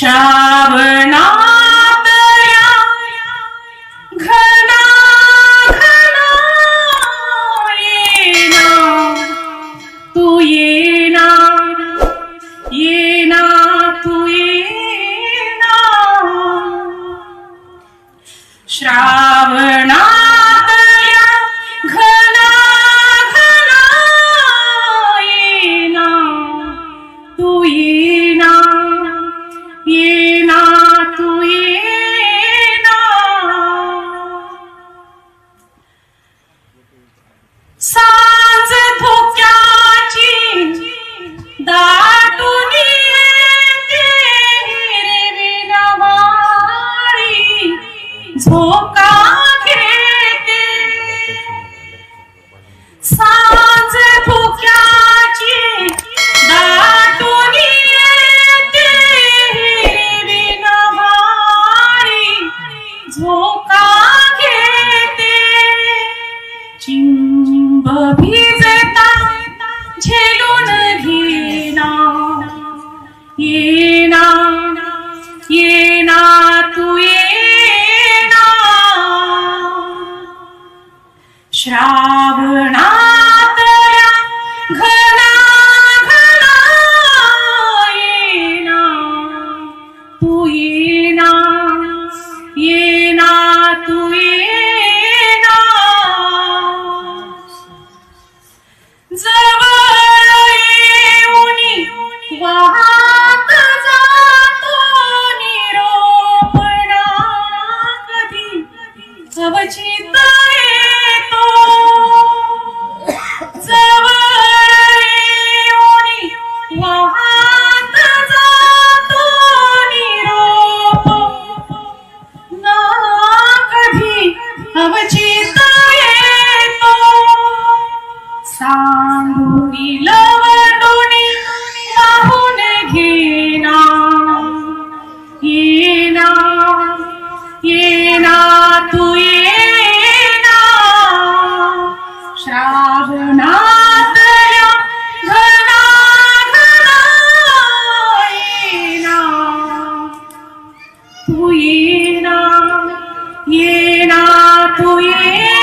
श्रावणातल्या घना घना येना. तू येना येना श्रावणा धोका घेते. सांज भुक्याची दाटून झोका घेते. चिंब भी no, no, no, 不 움.